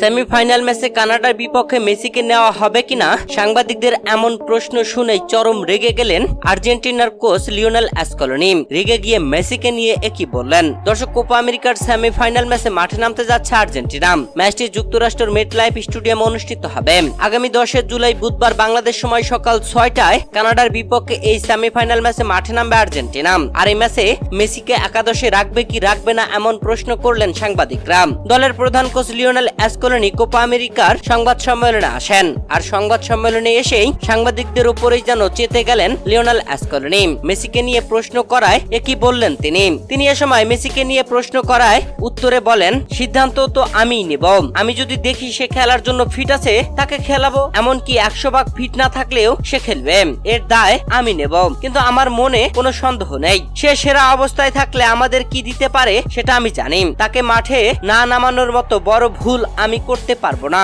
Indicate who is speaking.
Speaker 1: Semifinal ম্যাচে কানাডার বিপক্ষে মেসিকে নেওয়া হবে কিনা সাংবাদিকদের এমন প্রশ্ন শুনেই চরম রেগে গেলেন আর্জেন্টিনার কোচ লিওনেল অ্যাসকলোনি। রেগে গিয়ে মেসিকে নিয়ে একই বললেন। দর্শক, কোপা আমেরিকার সেমিফাইনাল ম্যাচে মাঠে নামতে যাচ্ছে আর্জেন্টিনা। ম্যাচটি যুক্তরাষ্ট্রের মেট লাইফ স্টেডিয়ামে অনুষ্ঠিত হবে। আগামী দশে জুলাই বুধবার বাংলাদেশ সময় সকাল ছয়টায় কানাডার বিপক্ষে এই সেমিফাইনাল ম্যাচে মাঠে নামবে আর্জেন্টিনা। আর এই ম্যাচে মেসিকে একাদশে রাখবে কি রাখবে না এমন প্রশ্ন করলেন সাংবাদিকরা। দলের প্রধান কোচ লিওনেল অ্যাসকলোনি কোপা আমেরিকার সংবাদ সম্মেলনে আসেন। আর সংবাদ সম্মেলনে এসেই সাংবাদিকদের উপরেই যেন চেতে গেলেন লিওনেল অ্যাসকলোনি মেসিকে নিয়ে প্রশ্ন করায় একই বললেন তিনি? তিনি এ সময় মেসিকে নিয়ে প্রশ্ন করায় উত্তরে বলেন, সিদ্ধান্ত তো আমিই নেব। আমি যদি দেখি সে খেলার জন্য ফিট আছে, তাকে খেলাবো। এমনকি একশো ভাগ ফিট না থাকলেও সে খেলবে। এর দায় আমি নেব। কিন্তু আমার মনে কোনো সন্দেহ নেই। সে সেরা অবস্থায় থাকলে আমাদের কি দিতে পারে সেটা আমি জানি। তাকে মাঠে না নামানোর মতো বড় ভুল আমি করতে পারব না।